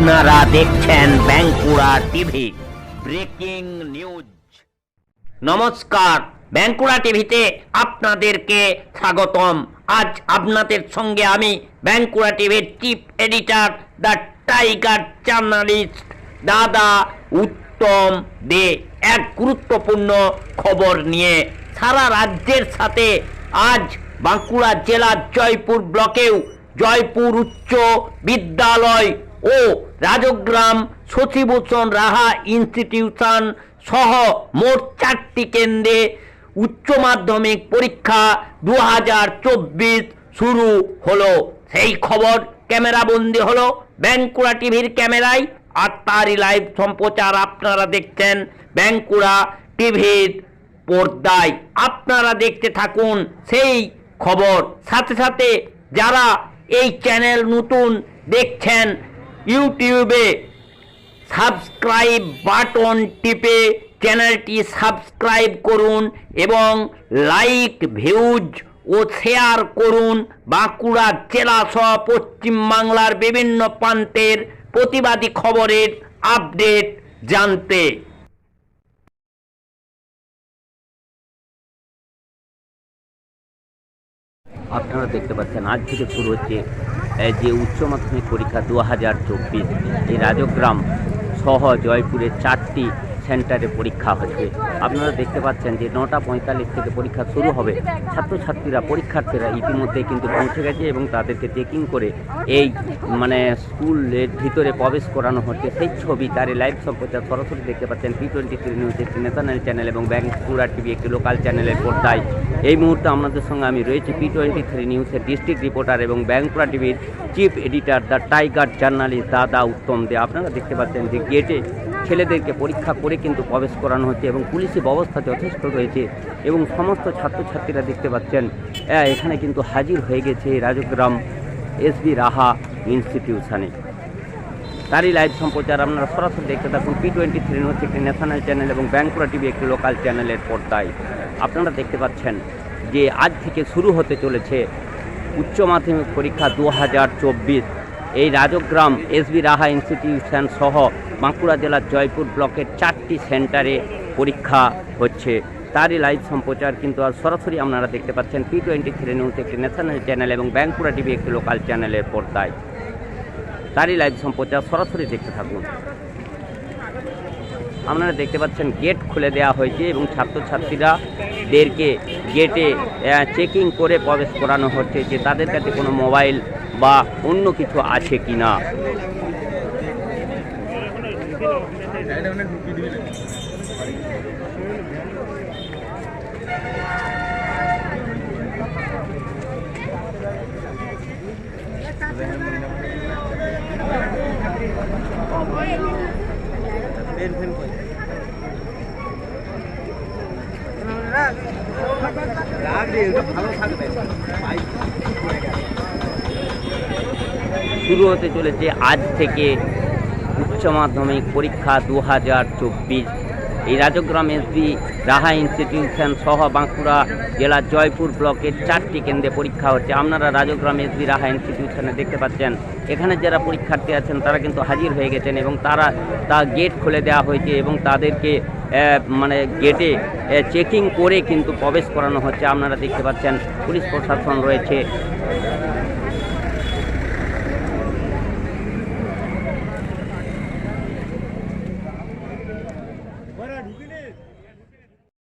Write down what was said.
আপনারা দেখছেন Bankura TV, breaking news. নমস্কার বাঁকুড়া টিভিতে আপনাদেরকে স্বাগতম। আজ আপনাদের সঙ্গে আমি বাঁকুড়া টিভির chief editor, the tiger journalist, দাদা উত্তম দে, এক গুরুত্বপূর্ণ খবর নিয়ে। সারা রাজ্যের সাথে আজ বাঁকুড়া জেলার জয়পুর ব্লকেও জয়পুর উচ্চ বিদ্যালয় ও রাজগ্রাম শশীভূষণ রাহা ইনস্টিটিউশন সহ মোট চারটি কেন্দ্রে উচ্চ মাধ্যমিক পরীক্ষা দু হাজার চব্বিশ শুরু হলো। সেই খবর ক্যামেরাবন্দি হলো। ব্যাঙ্কুড়া টিভির ক্যামেরায় আর তারই লাইভ সম্প্রচার আপনারা দেখছেন ব্যাঙ্কুড়া টিভির পর্দায়। আপনারা দেখতে থাকুন সেই খবর। সাথে সাথে যারা এই চ্যানেল নতুন দেখছেন ইউটিউবে সাবস্ক্রাইব বাটন টিপে চ্যানেলটি সাবস্ক্রাইব করুন এবং লাইক, ভিউজ ও শেয়ার করুন। বাঁকুড়া জেলা সহ পশ্চিমবাংলার বিভিন্ন প্রান্তের প্রতিবাদী খবরের আপডেট জানতে। আপনারা দেখতে পাচ্ছেন, আজ থেকে শুরু হচ্ছে যে উচ্চ মাধ্যমিক পরীক্ষা দু হাজার চব্বিশ, এই রাজগ্রাম সহ জয়পুরের চারটি সেন্টারে পরীক্ষা হচ্ছে। আপনারা দেখতে পাচ্ছেন যে নটা পঁয়তাল্লিশ থেকে পরীক্ষা শুরু হবে। ছাত্রছাত্রীরা, পরীক্ষার্থীরা ইতিমধ্যে কিন্তু পৌঁছে গেছে এবং তাদেরকে চেকিং করে এই মানে স্কুলের ভিতরে প্রবেশ করানো হচ্ছে। সেই ছবি তার লাইভ সম্প্রচার সরাসরি দেখতে পাচ্ছেন টি টোয়েন্টি থ্রি নিউজ একটি ন্যাশনাল চ্যানেল এবং ব্যাঙ্কুড়া টিভি একটি লোকাল চ্যানেলের পর্দায়। এই মুহূর্তে আপনাদের সঙ্গে আমি রয়েছি পি টোয়েন্টি থ্রি নিউজের ডিস্ট্রিক্ট রিপোর্টার এবং ব্যাঙ্কুড়া টিভির chief editor the tiger journalist দাদা উত্তম দে। আপনারা দেখতে পাচ্ছেন যে গেটে ছেলেদেরকে পরীক্ষা করে কিন্তু প্রবেশ করানো হচ্ছে এবং পুলিশি ব্যবস্থা যথেষ্ট রয়েছে এবং সমস্ত ছাত্রছাত্রীরা দেখতে পাচ্ছেন এখানে কিন্তু হাজির হয়ে গেছে রাজগ্রাম এসবি রাহা ইনস্টিটিউশনে তারই লাইভ সম্প্রচার আপনারা সরাসরি দেখতে থাকুন। পি টোয়েন্টি থ্রি হচ্ছে একটি ন্যাশনাল চ্যানেল এবং ব্যাঙ্কুড়া টিভি একটি লোকাল চ্যানেলের পর্দায়। আপনারা দেখতে পাচ্ছেন যে আজ থেকে শুরু হতে চলেছে উচ্চ মাধ্যমিক পরীক্ষা দু হাজার চব্বিশ। এই রাজগ্রাম এসবি রাহা ইনস্টিটিউশন সহ বাঁকুড়া জেলার জয়পুর ব্লকের চারটি সেন্টারে পরীক্ষা হচ্ছে। তারই লাইভ সম্প্রচার কিন্তু আর সরাসরি আপনারা দেখতে পাচ্ছেন। পি টোয়েন্টি থ্রি নিউজ একটি ন্যাশনাল চ্যানেল এবং ব্যাঙ্কুড়া টিভি একটি লোকাল চ্যানেলের পর্দায়। তারই লাইভ সম্প্রচার সরাসরি দেখতে থাকুন। আপনারা দেখতে পাচ্ছেন গেট খুলে দেওয়া হয়েছে এবং ছাত্রছাত্রীরা দেরকে গেটে চেকিং করে প্রবেশ করানো হচ্ছে যে তাদের কাছে কোনো মোবাইল বা অন্য কিছু আছে কি না শুরু হতে চলেছে আজ থেকে উচ্চ মাধ্যমিক পরীক্ষা দু হাজার চব্বিশ এই রাজগ্রাম এসবি রাহা ইনস্টিটিউশন সহ বাঁকুড়া জেলার জয়পুর ব্লকের চারটি কেন্দ্রে পরীক্ষা হচ্ছে। আপনারা রাজগ্রাম এসবি রাহা ইনস্টিটিউশনে দেখতে পাচ্ছেন। এখানে যারা পরীক্ষার্থী আছেন, তারা কিন্তু হাজির হয়ে গেছেন এবং তারা তা গেট খুলে দেওয়া হয়েছে এবং তাদেরকে মানে গেটে চেকিং করে কিন্তু প্রবেশ করানো হচ্ছে। আপনারা দেখতে পাচ্ছেন, পুলিশ প্রশাসন রয়েছে।